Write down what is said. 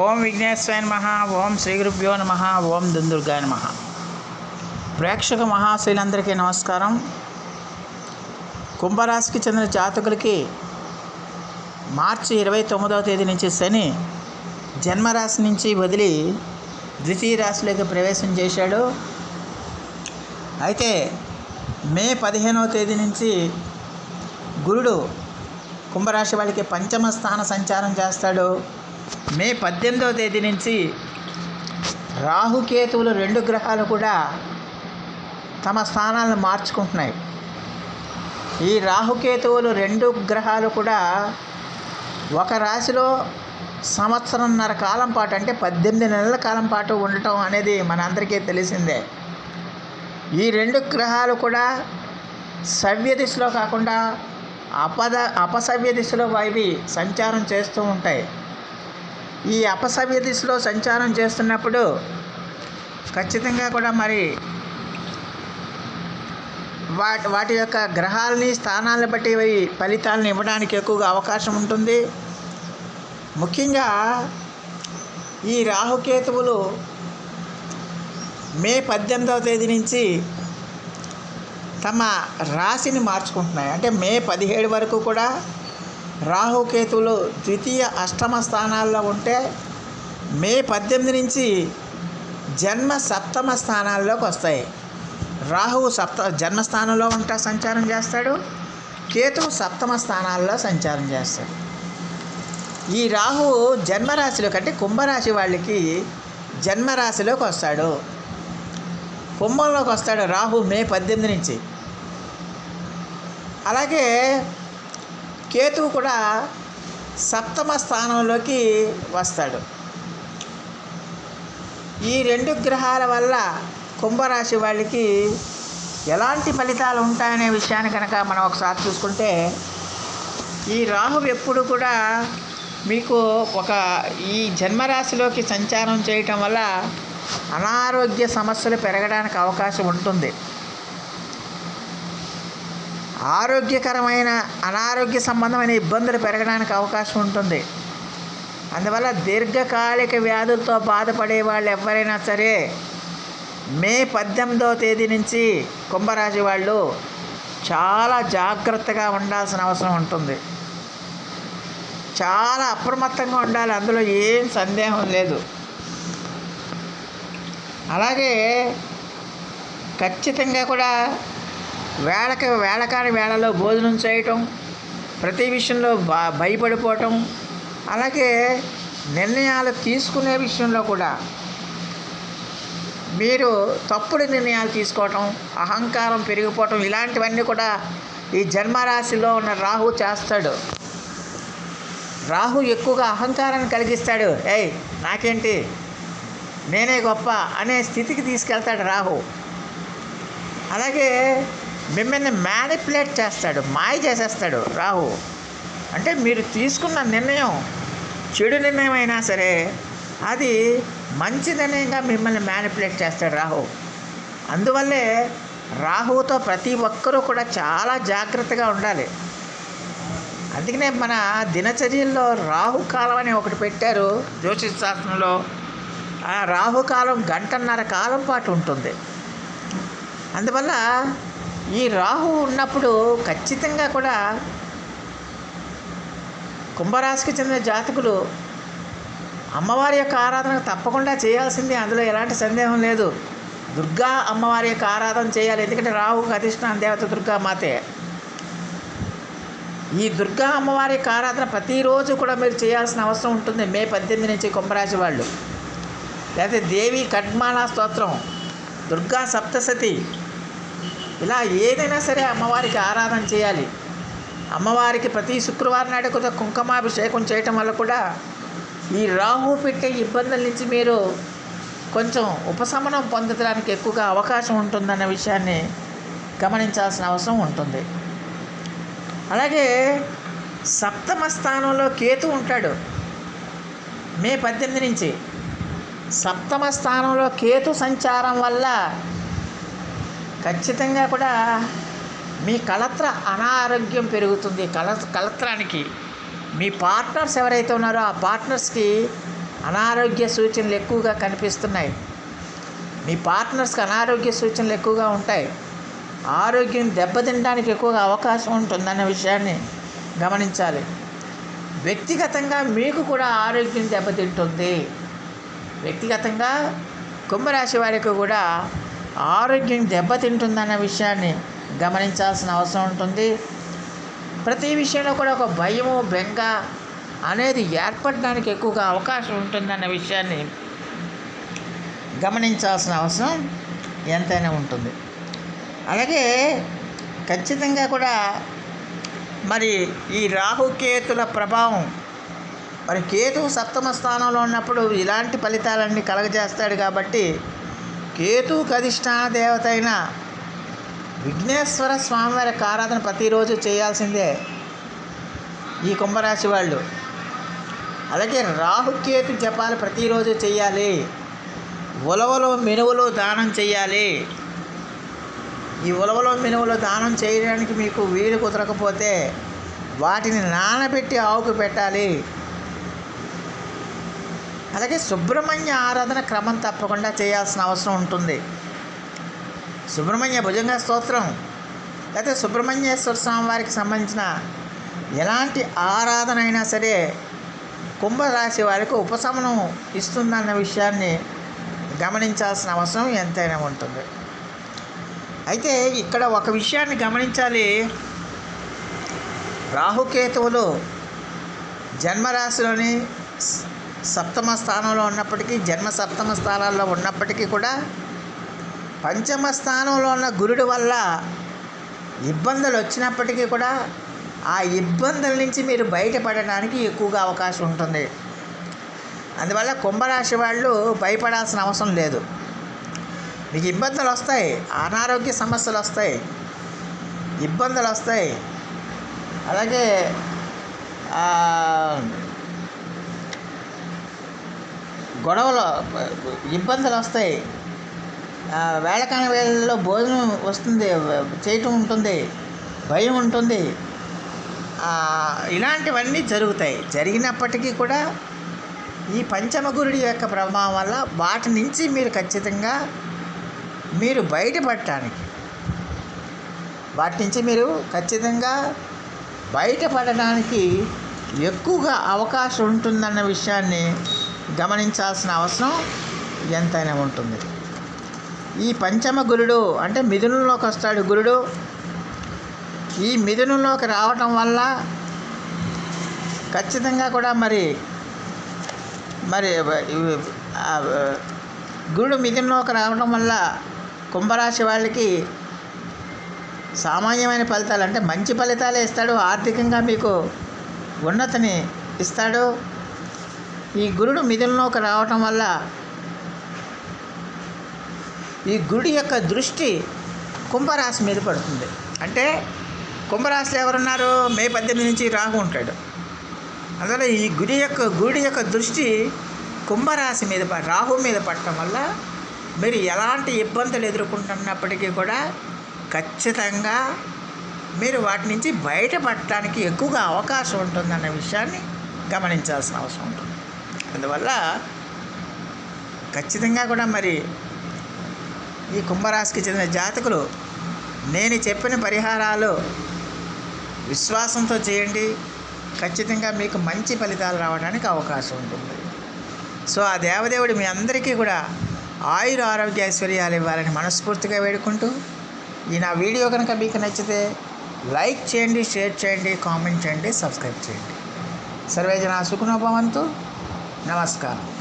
ఓం విఘ్నేశ్వరాయ నమ ఓం శ్రీ గురుభ్యో నమ ఓం దుందుర్గాయ నమ. ప్రేక్షక మహాశైలందరికీ నమస్కారం. కుంభరాశికి చెందిన జాతకులకి మార్చి ఇరవై తొమ్మిదవ తేదీ నుంచి శని జన్మరాశి నుంచి వదిలి ద్వితీయ రాశిలోకి ప్రవేశం చేశాడు. అయితే మే పదిహేనవ తేదీ నుంచి గురుడు కుంభరాశి వాళ్ళకి పంచమ స్థాన సంచారం చేస్తాడు. మే పద్దెనిమిదవ తేదీ నుంచి రాహుకేతువులు రెండు గ్రహాలు కూడా తమ స్థానాలను మార్చుకుంటున్నాయి. ఈ రాహుకేతువులు రెండు గ్రహాలు కూడా ఒక రాశిలో సంవత్సరంన్నర కాలం పాటు అంటే పద్దెనిమిది నెలల కాలం పాటు ఉండటం అనేది మనందరికీ తెలిసిందే. ఈ రెండు గ్రహాలు కూడా సవ్య దిశలో కాకుండా అపద అపసవ్య దిశలో అవి సంచారం చేస్తూ ఉంటాయి. ఈ అపసవ్య దిశలో సంచారం చేస్తున్నప్పుడు ఖచ్చితంగా కూడా మరి వాటి వాటి యొక్క గ్రహాలని స్థానాలను బట్టి ఫలితాలను ఇవ్వడానికి ఎక్కువగా అవకాశం ఉంటుంది. ముఖ్యంగా ఈ రాహుకేతువులు మే పద్దెనిమిదవ తేదీ నుంచి తమ రాశిని మార్చుకుంటున్నాయి. అంటే మే పదిహేడు వరకు కూడా రాహుకేతువులు ద్వితీయ అష్టమ స్థానాల్లో ఉంటే మే పద్దెనిమిది నుంచి జన్మ సప్తమ స్థానాల్లోకి వస్తాయి. రాహువు సప్త జన్మస్థానంలో ఉంటా సంచారం చేస్తాడు. కేతువు సప్తమ స్థానాల్లో సంచారం చేస్తాడు. ఈ రాహువు జన్మరాశిలో కంటే కుంభరాశి వాళ్ళకి జన్మరాశిలోకి వస్తాడు. కుంభంలోకి వస్తాడు రాహు మే పద్దెనిమిది నుంచి. అలాగే కేతువు కూడా సప్తమ స్థానంలోకి వస్తాడు. ఈ రెండు గ్రహాల వల్ల కుంభరాశి వాళ్ళకి ఎలాంటి ఫలితాలు ఉంటాయనే విషయాన్ని కనుక మనం ఒకసారి చూసుకుంటే ఈ రాహు ఎప్పుడు కూడా మీకు ఒక ఈ జన్మరాశిలోకి సంచారం చేయటం వల్ల అనారోగ్య సమస్యలు పెరగడానికి అవకాశం ఉంటుంది. ఆరోగ్యకరమైన అనారోగ్య సంబంధమైన ఇబ్బందులు పెరగడానికి అవకాశం ఉంటుంది. అందువల్ల దీర్ఘకాలిక వ్యాధులతో బాధపడే వాళ్ళు ఎవరైనా సరే మే పద్దెనిమిదవ తేదీ నుంచి కుంభరాశి వాళ్ళు చాలా జాగ్రత్తగా ఉండాల్సిన అవసరం ఉంటుంది. చాలా అప్రమత్తంగా ఉండాలి అందులో ఏం సందేహం లేదు. అలాగే ఖచ్చితంగా కూడా వేళకి వేళకాని వేళలో భోజనం చేయటం ప్రతి విషయంలో బా భయపడిపోవటం అలాగే నిర్ణయాలు తీసుకునే విషయంలో కూడా మీరు తప్పుడు నిర్ణయాలు తీసుకోవటం అహంకారం పెరిగిపోవటం ఇలాంటివన్నీ కూడా ఈ జన్మరాశిలో ఉన్న రాహు చేస్తాడు. రాహు ఎక్కువగా అహంకారాన్ని కలిగిస్తాడు. ఏయ్ నాకేంటి? నేనే గొప్ప అనే స్థితికి తీసుకెళ్తాడు రాహు. అలాగే మిమ్మల్ని మ్యానిపులేట్ చేస్తాడు మాయ చేసేస్తాడు రాహు. అంటే మీరు తీసుకున్న నిర్ణయం చెడు నిర్ణయం అయినా సరే అది మంచి నిర్ణయంగా మిమ్మల్ని మ్యానిపులేట్ చేస్తాడు రాహు. అందువల్లే రాహుతో ప్రతి ఒక్కరూ కూడా చాలా జాగ్రత్తగా ఉండాలి. అందుకనే మన దినచర్యల్లో రాహుకాలం అని ఒకటి పెట్టారు జ్యోతిష్ శాస్త్రంలో. ఆ రాహుకాలం గంటన్నర కాలం పాటు ఉంటుంది. అందువల్ల ఈ రాహు ఉన్నప్పుడు ఖచ్చితంగా కూడా కుంభరాశికి చెందిన జాతకులు అమ్మవారి యొక్క ఆరాధన తప్పకుండా చేయాల్సిందే. అందులో ఎలాంటి సందేహం లేదు. దుర్గా అమ్మవారి యొక్క ఆరాధన చేయాలి. ఎందుకంటే రాహుకు అధిష్టాన దేవత దుర్గా మాతే. ఈ దుర్గా అమ్మవారి యొక్క ఆరాధన ప్రతిరోజు కూడా మీరు చేయాల్సిన అవసరం ఉంటుంది. మే పద్దెనిమిది నుంచి కుంభరాశి వాళ్ళు. లేకపోతే దేవి కడ్మాల స్తోత్రం దుర్గా సప్తసతి ఇలా ఏదైనా సరే అమ్మవారికి ఆరాధన చేయాలి. అమ్మవారికి ప్రతి శుక్రవారం నాడు కూడా కుంకుమాభిషేకం చేయటం వల్ల కూడా ఈ రాహు పెట్టే ఇబ్బందుల నుంచి మీరు కొంచెం ఉపశమనం పొందడానికి ఎక్కువగా అవకాశం ఉంటుందన్న విషయాన్ని గమనించాల్సిన అవసరం ఉంటుంది. అలాగే సప్తమ స్థానంలో కేతు ఉంటాడు. మే పద్దెనిమిది నుంచి సప్తమ స్థానంలో కేతు సంచారం వల్ల ఖచ్చితంగా కూడా మీ కళత్ర అనారోగ్యం పెరుగుతుంది. కల కళత్రానికి మీ పార్ట్నర్స్ ఎవరైతే ఉన్నారో ఆ పార్ట్నర్స్కి అనారోగ్య సూచనలు ఎక్కువగా కనిపిస్తున్నాయి. మీ పార్ట్నర్స్కి అనారోగ్య సూచనలు ఎక్కువగా ఉంటాయి. ఆరోగ్యం దెబ్బతినడానికి ఎక్కువగా అవకాశం ఉంటుందన్న విషయాన్ని గమనించాలి. వ్యక్తిగతంగా మీకు కూడా ఆరోగ్యం దెబ్బతింటుంది. వ్యక్తిగతంగా కుంభరాశి వారికి కూడా ఆరోగ్యం దెబ్బతింటుందన్న విషయాన్ని గమనించాల్సిన అవసరం ఉంటుంది. ప్రతి విషయంలో కూడా ఒక భయము బెంగ అనేది ఏర్పడడానికి ఎక్కువగా అవకాశం ఉంటుందన్న విషయాన్ని గమనించాల్సిన అవసరం ఎంతైనా ఉంటుంది. అలాగే ఖచ్చితంగా కూడా మరి ఈ రాహుకేతుల ప్రభావం మరి కేతు సప్తమ స్థానంలో ఉన్నప్పుడు ఇలాంటి ఫలితాలన్నీ కలగజేస్తాడు కాబట్టి కేతువుకి అధిష్టాన దేవత అయిన విఘ్నేశ్వర స్వామివారి ఆరాధన ప్రతిరోజు చేయాల్సిందే ఈ కుంభరాశి వాళ్ళు. అలాగే రాహుకేతు జపాలు ప్రతిరోజు చేయాలి. ఉలవలు మినువులు దానం చేయాలి. ఈ ఉలవలో మినువులు దానం చేయడానికి మీకు వీలు కుదరకపోతే వాటిని నానబెట్టి ఆవుకు పెట్టాలి. అలాగే సుబ్రహ్మణ్య ఆరాధన క్రమం తప్పకుండా చేయాల్సిన అవసరం ఉంటుంది. సుబ్రహ్మణ్య భుజంగ స్తోత్రం. లేకపోతే సుబ్రహ్మణ్యేశ్వర స్వామి వారికి సంబంధించిన ఎలాంటి ఆరాధన అయినా సరే కుంభరాశి వారికి ఉపశమనం ఇస్తుందన్న విషయాన్ని గమనించాల్సిన అవసరం ఎంతైనా ఉంటుంది. అయితే ఇక్కడ ఒక విషయాన్ని గమనించాలి. రాహుకేతువులు జన్మరాశిలోని సప్తమ స్థానంలో ఉన్నప్పటికీ జన్మ సప్తమ స్థానాల్లో ఉన్నప్పటికీ కూడా పంచమ స్థానంలో ఉన్న గురుడు వల్ల ఇబ్బందులు వచ్చినప్పటికీ కూడా ఆ ఇబ్బందుల నుంచి మీరు బయటపడడానికి ఎక్కువగా అవకాశం ఉంటుంది. అందువల్ల కుంభరాశి వాళ్ళు భయపడాల్సిన అవసరం లేదు. మీకు ఇబ్బందులు వస్తాయి అనారోగ్య సమస్యలు వస్తాయి ఇబ్బందులు వస్తాయి. అలాగే గొడవలు ఇబ్బందులు వస్తాయి. వేళకాని వేళల్లో భోజనం వస్తుంది చేయటం ఉంటుంది భయం ఉంటుంది. ఇలాంటివన్నీ జరుగుతాయి. జరిగినప్పటికీ కూడా ఈ పంచమగురుడి యొక్క ప్రభావం వల్ల వాటి నుంచి మీరు ఖచ్చితంగా మీరు బయటపడటానికి వాటి నుంచి మీరు ఖచ్చితంగా బయటపడడానికి ఎక్కువగా అవకాశం ఉంటుందన్న విషయాన్ని గమనించాల్సిన అవసరం ఎంతైనా ఉంటుంది. ఈ పంచమ గురుడు అంటే మిథునంలోకి వస్తాడు గురుడు. ఈ మిథునంలోకి రావటం వల్ల ఖచ్చితంగా కూడా మరి మరి గురుడు మిథునంలోకి రావడం వల్ల కుంభరాశి వాళ్ళకి సామాన్యమైన ఫలితాలు అంటే మంచి ఫలితాలే ఇస్తాడు. ఆర్థికంగా మీకు ఉన్నతిని ఇస్తాడు. ఈ గురుడు మిథునంలోకి రావటం వల్ల ఈ గుడి యొక్క దృష్టి కుంభరాశి మీద పడుతుంది. అంటే కుంభరాశిలో ఎవరున్నారు మే పద్దెనిమిది నుంచి రాహు ఉంటాడు. అందువల్ల ఈ గుడి యొక్క గుడి యొక్క దృష్టి కుంభరాశి మీద ప- రాహు మీద పడటం వల్ల మీరు ఎలాంటి ఇబ్బందులు ఎదుర్కొంటున్నప్పటికీ కూడా ఖచ్చితంగా మీరు వాటి నుంచి బయటపడటానికి ఎక్కువగా అవకాశం ఉంటుందన్న విషయాన్ని గమనించాల్సిన అవసరం ఉంటుంది. అందువల్ల ఖచ్చితంగా కూడా మరి ఈ కుంభరాశికి చెందిన జాతకులు నేను చెప్పిన పరిహారాలు విశ్వాసంతో చేయండి. ఖచ్చితంగా మీకు మంచి ఫలితాలు రావడానికి అవకాశం ఉంటుంది. సో ఆ దేవదేవుడు మీ అందరికీ కూడా ఆయుర ఆరోగ్య ఐశ్వర్యాలు ఇవ్వాలని మనస్ఫూర్తిగా వేడుకుంటూ ఈ నా వీడియో కనుక మీకు నచ్చితే లైక్ చేయండి షేర్ చేయండి కామెంట్ చేయండి సబ్స్క్రైబ్ చేయండి. సర్వేజన సుఖనోభవంతో నమస్కారం